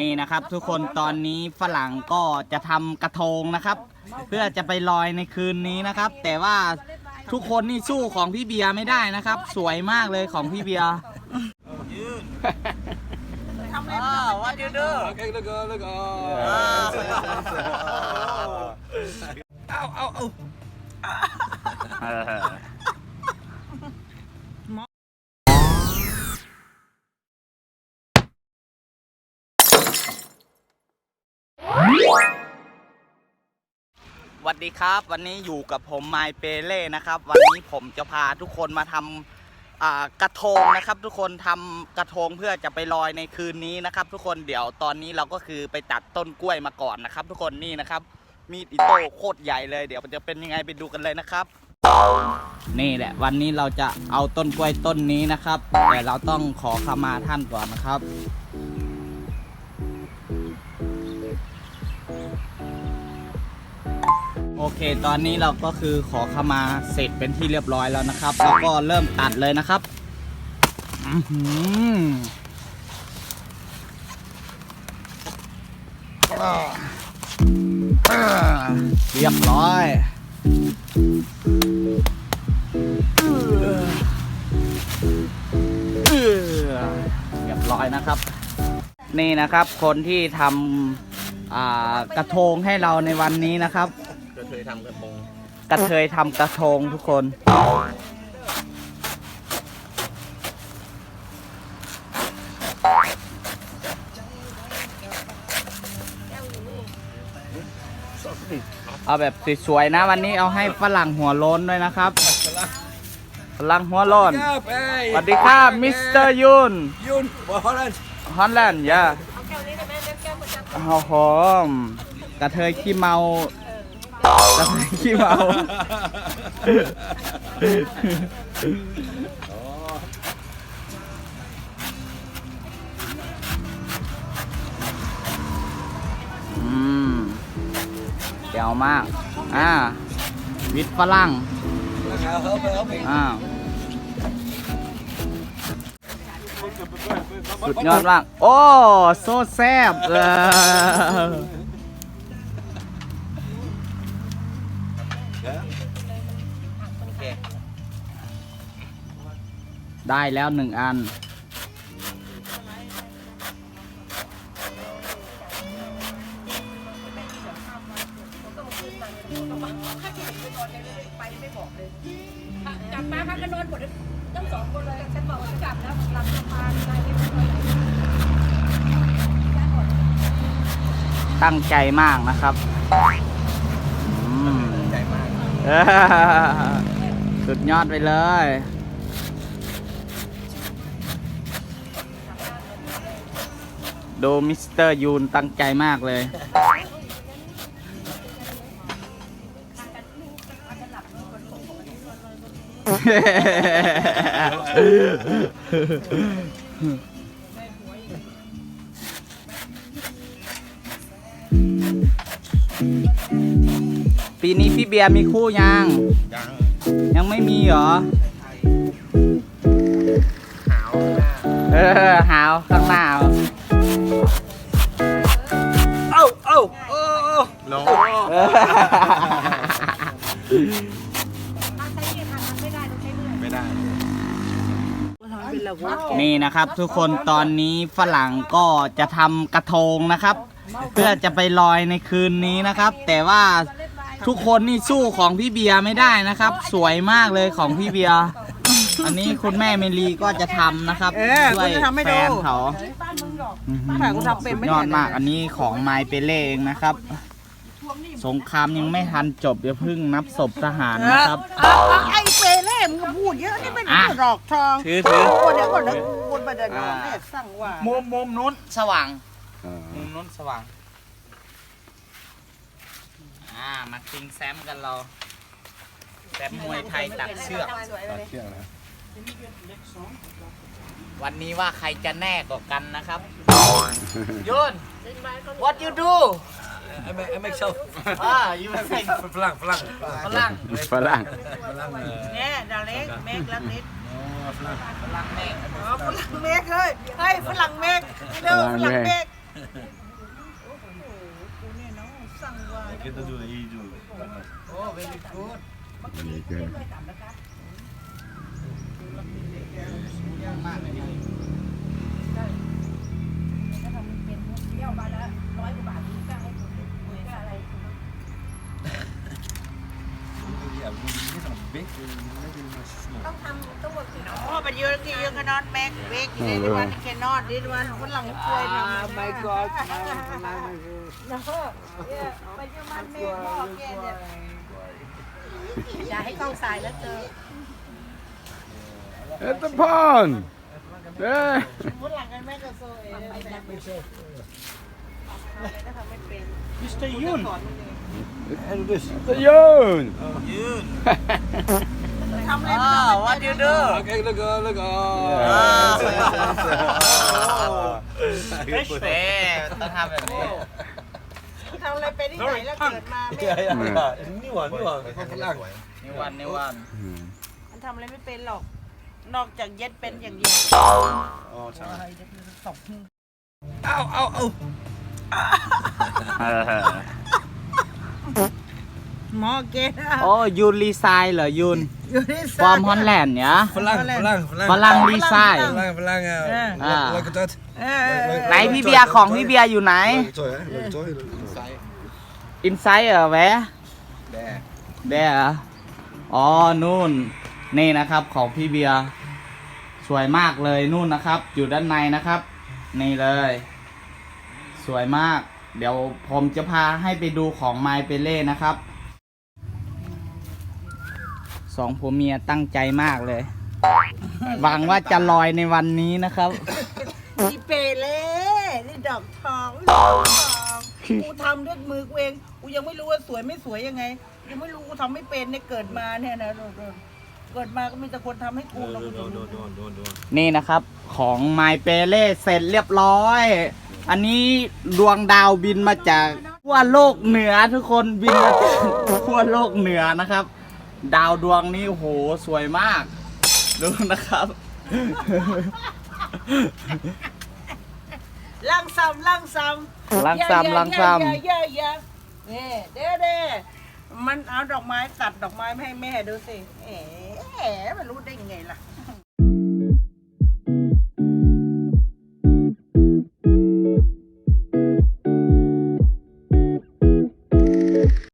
นี่นะครับ ทุกคนตอนนี้ฝรั่งก็จะทำกระทงนะครับ เพื่อจะไปลอยในคืนนี้นะครับ แต่ว่าทุกคนนี่สู้ของพี่เบียร์ไม่ได้นะครับ สวยมากเลยของพี่เบียร์อ่า what you do Okay, look, oh, look, oh. เอา สวัสดีครับ วันนี้อยู่กับผมไมเปเล่นะครับ วันนี้ผมจะพาทุกคนมาทำกระทงนะครับ ทุกคนทำกระทงเพื่อจะไปลอยในคืนนี้นะครับ ทุกคนเดี๋ยวตอนนี้เราก็คือไปตัดต้นกล้วยมาก่อนนะครับ ทุกคนนี่นะครับ มีดอิโต้โคตรใหญ่เลยเดี๋ยวมันจะเป็นยังไงไปดูกันเลยนะครับ นี่แหละ วันนี้เราจะเอาต้นกล้วยต้นนี้นะครับแต่เราต้องขอขมาท่านก่อนนะครับ โอเค ตอนนี้เราก็คือขอขมาเสร็จเป็นที่เรียบร้อยแล้วนะครับ แล้วก็เริ่มตัดเลยนะครับอือเรียบร้อยเรียบร้อยนะครับ นี่นะครับ คนที่ทำกระทงให้เราในวันนี้นะครับ ยทำกระทงกระเทยทำกระทงทุกคน เอาแบบสวยๆนะ วันนี้เอาให้ฝรั่งหัวโล้นด้วยนะครับฝรั่งหัวโล้นครับเอ้ยสวัสดีครับมิสเตอร์ยุนยุนบอลลันฮอลแลนด์ย่าโอ้โหกระเทยขี้เมาก ระเทยขี้เมาอืมเดี๋ยวมาก อ่า วิทย์ฝรั่งเอาเฮ้ยเฮ้ยเฮ้ยอ่า สุดยอดมาก โอ้ โซแซบเออ ได้แล้วหนึ่งอัน กลับมาพักกันนอนหมดทั้งสองคนเลยฉันบอกว่ากลับแล้วหลับสบายอะไรไม่รู้อะไรตั้งใจมากนะครับอืมใจมาก เออสุดยอดไปเลย ดูมิสเตอร์ยูนตั้งใจมากเลย ปีนี้พี่เบียร์มีคู่ยัง ยังยังไม่มีเหรอ หาวหน้าเออหาวข้างหน้า ทางใช้เนี่ยทางไม่ได้ต้องใช้เมื่อยไม่ได้ นี่นะครับ ทุกคนตอนนี้ฝรั่งก็จะทำกระทงนะครับ เพื่อจะไปลอยในคืนนี้นะครับ แต่ว่าทุกคนนี่สู้ของพี่เบียร์ไม่ได้นะครับ สวยมากเลยของพี่เบียร์อันนี้คุณแม่เมลีก็จะทำนะครับเออช่วยกูจะทำให้แฟดูนเขาอื้อหือแต่กูทำเป็นไม่สุดยอดได้มาก อันนี้ของไมเปเล่เองนะครับ สงครามยังไม่ทันจบเดี๋ยวเพิ่งนับศพทหารเออนะครับเอาเอาไอ้เปเล่มึงก็พูดเยอะนี่ไม่ได้อะหลอกทองถือถือเดี๋ยวก่อนเดี๋ยวกูไปเดินนอนเนี่ยสั่งว่ามุมมุมนู้นสว่าง มุมนู้นสว่าง อ่า มาคิงแซมกันเราแซมมวยไทยตัดเชือก ตัดเชือกนะวันนี้ว่าใครจะแน่กว่ากันนะครับยุน what you do ไอ้ไม่ไอ้ไม่ชอบอ่า you say ฝรั่งฝรั่งฝรั่งฝรั่งฝรั่งเออ เนี่ยดาเล็กเมกลักนิดอ๋อฝรั่งฝรั่งแน่อ๋อฝรั่งเมกเลยเฮ้ยฝรั่งเมกเร็วฝรั่งเมกกูเนี่ยเนาะสั่งว่า Kita dulu hijau. โอ้เวลิกูด Ini kan. ถ้าทำเป็นเที่ยวมาละร้อยกว่าบาทนี่ก็ให้คุณคุยกับอะไร Ja, ini sama big, ini masih small. ต้องทำต้องบอกสิ โอ้ไปเยอะกี่เยอะกันนอนแม็กเวก ต้องทำต้องบดผิด Oh, but you're, you cannot make wake. Anyone cannot. This one, one long way. Ah, my God. No, yeah, but you must make more again. อย่าให้กล้องสายแล้วเจอ At the pond. There. วุ้นหลังกันแม่ก็โซ่เองไม่ได้ไม่ใช่ไม่เป็น Mr. Yoon. สอน Mr. Yoon. Yoon. งเอง Mr. Yun. ทำอะไรอ่า what you do Oké, look, oh, look, อ่า oh. เฟ่ต้องทำแบบนี้ ทำอะไรเป็นที่ไหนแล้วเกิดมาไม่ Ja, ja, ja. Nieuw one, nieuw one. Van vandaag. นี่วันนี่วัน มันทำอะไรไม่เป็นหรอก นอกจากเย็ดเป็นอย่างเดียว Oh, sorry. สอง Au, au, au. หมอเกณฑ์โอ้ยูนรีไซน์เหรอยูนอยู่ที่ฟอร์มฮอลแลนด์เนี่ย Verlang, verlang, verlang. ฝรั่งรีไซน์ Verlang, verlang. Ja. eh, Leuk het uit. เออเออเออไหนพี่เบียร์ของพี่เบียร์อยู่ไหน Leuk toy, hè? Leuk toy. Leuk อินไซด์เหรอแวะ Daar. แด้เหรออ๋อนู่น นี่นะครับของพี่เบียร์สวยมากเลยนู่นนะครับ อยู่ด้านในนะครับ นี่เลย สวยมาก เดี๋ยวผมจะพาให้ไปดูของไมเปเล่นะครับ สองผัวเมียตั้งใจมากเลย หวังว่าจะลอยในวันนี้นะครับ นี่เปเล่นี่ดอกทองดอกทองกูทำด้วยมือกูเองกูยังไม่รู้ว่าสวยไม่สวยยังไงยังไม่รู้กูทำไม่เป็นเนี่ยเกิดมาเนี่ยนะดูดูเกิดมาก็มีแต่คนทำให้กูนะกูจะรู้ Doe, doe, doe. นี่นะครับ ของไมเปเล่เสร็จเรียบร้อย อันนี้ดวงดาวบินมาจากขั้วโลกเหนือทุกคนบินมาจากขั้วโลกเหนือนะครับ ดาวดวงนี้โอ้โหสวยมาก ดูนะครับล่างซ้ำล่างซ้ำล่างซ้ำล่างซ้ำ เย่เย่เย่นี่เด้เด้มันเอาดอกไม้ตัดดอกไม้มาให้แม่ดูสิเอ๋มันรู้ได้ไงล่ะ